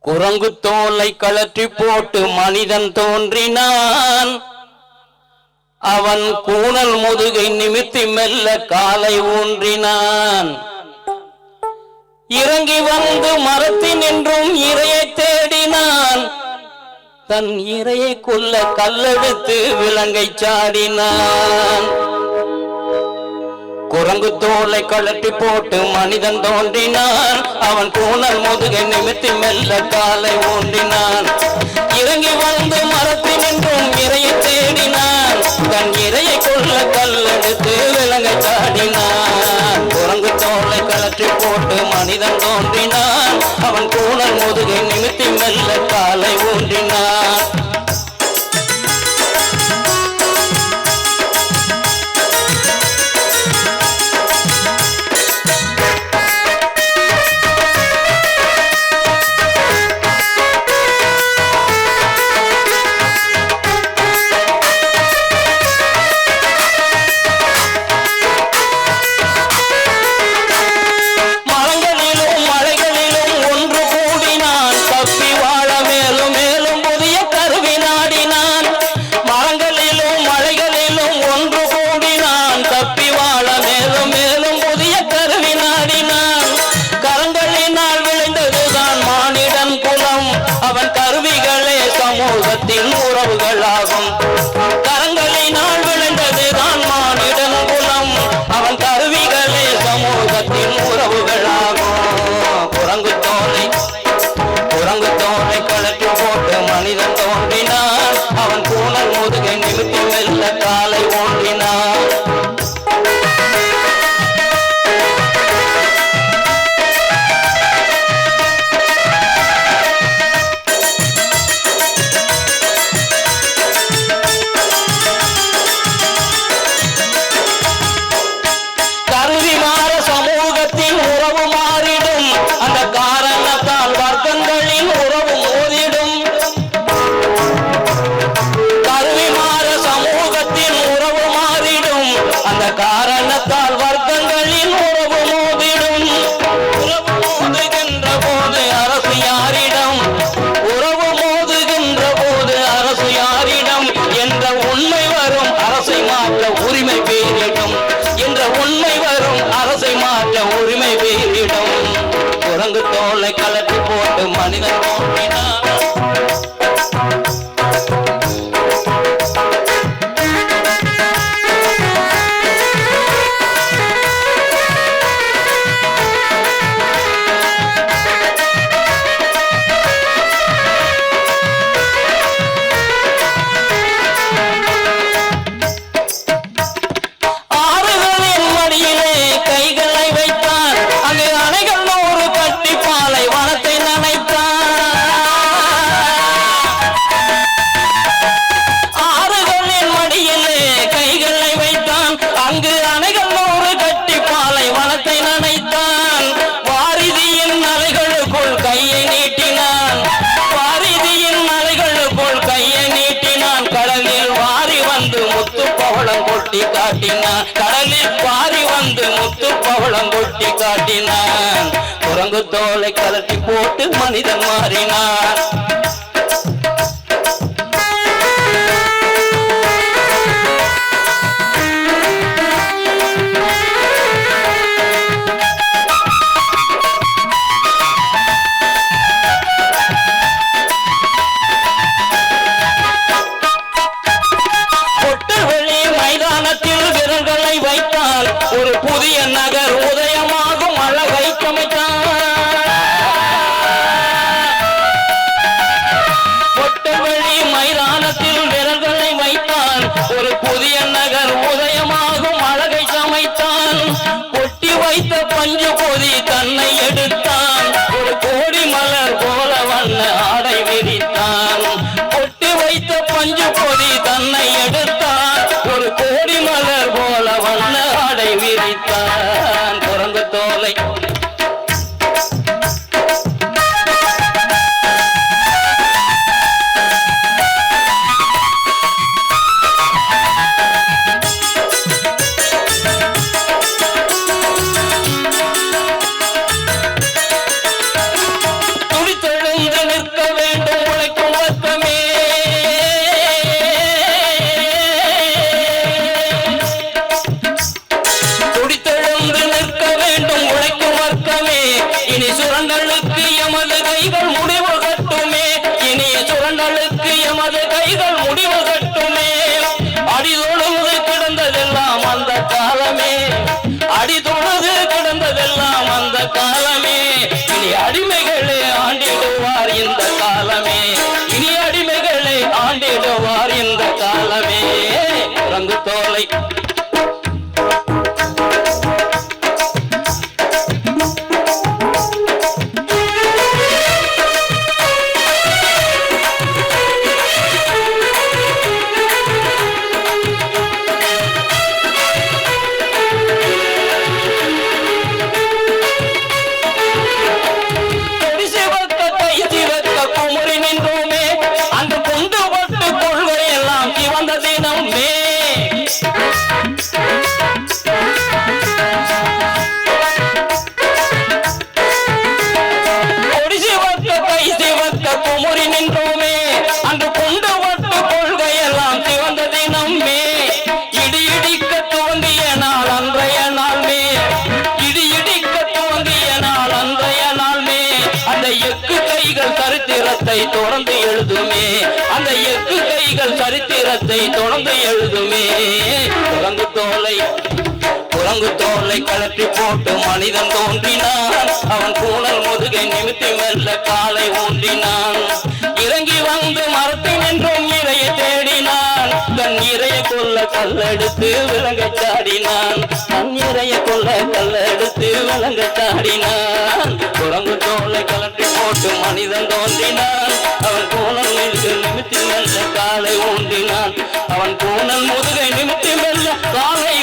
குரங்கு தோலை கழற்றி போட்டு மனிதன் தோன்றினான். அவன் கூணல் முதுகை நிமித்தி மெல்ல காலை ஊன்றினான். இறங்கி வந்து மரத்தின் என்றும் இரையை தேடினான். தன் இரையை கொல்ல கல்லெடுத்து விலங்கை சாடினான். குரங்கு தோலை கழட்டி போட்டு மனிதன் தோன்றினான். அவன் பூனல் முதுகை நிமித்தி மெல்ல காலை ஊன்றினான். இறங்கி வந்து மரத்தில் நின்றும் இறையை தேடினான். தன் இறையை கொள்ள கல்லெடுத்து விலங்கை சாடினான். குரங்கு தோலை கழற்றி போட்டு மனிதன் தோன்றினான். அவன் பூனல் முதுகை நிமித்தி மெல்ல காலை ஊன்றினான். காலை ஓண்டினான் தோலை கலட்டி போட்டு மனிதன் தோன்றினான். பவளம் கொட்டி காட்டினான். குரங்கு தோலை கலட்டி போட்டு மனிதன் மாறினான். புதிய நகர் உதயமாகும் அழகை சமைத்தான். கொட்டி வைத்த பஞ்சு பொதி தன்னை எடுத்தான். ஒரு கோடி மலர் போல வண்ண ஆடை விரித்தான். கொட்டி வைத்த பஞ்சு பொதி தன்னை எடுத்தான். ஒரு கோடி மலர் போல வண்ண ஆடை விரித்தான். அடிமைகளை ஆண்டிடுவார் இந்த காலமே. இனி அடிமைகளை ஆண்டிடுவார் இந்த காலமே. ரங்கு தோலை சரித்திரத்தை தொடர்ந்து எழுதுமே. அந்த எக்கு கைகள் சரித்திரத்தை தொடர்ந்து எழுதுமே. குரங்கு தோலை குரங்கு தோலை கலட்டி போட்டு மனிதன் தோன்றினான். அவன் கூணல் முதுகை நிமித்தி மெல்ல காலை ஊன்றினான். இறங்கி வந்து மரத்தில் நின்றும் இறைய தேடினான். தன் இறைய கொல்ல கல்லெடுத்து விலங்க சாடினான். தன் இறைய கொல்ல கல்லெடுத்து விலங்க சாடினான். குரங்கு தோலை கலட்டி போட்டு மனிதன் தோன்றினான். அவன் கோணல் முதுகை நிமித்தி மெல்ல காலை ஊன்றினான். அவன் கோணல் முதுகை நிமித்தி மெல்ல காலை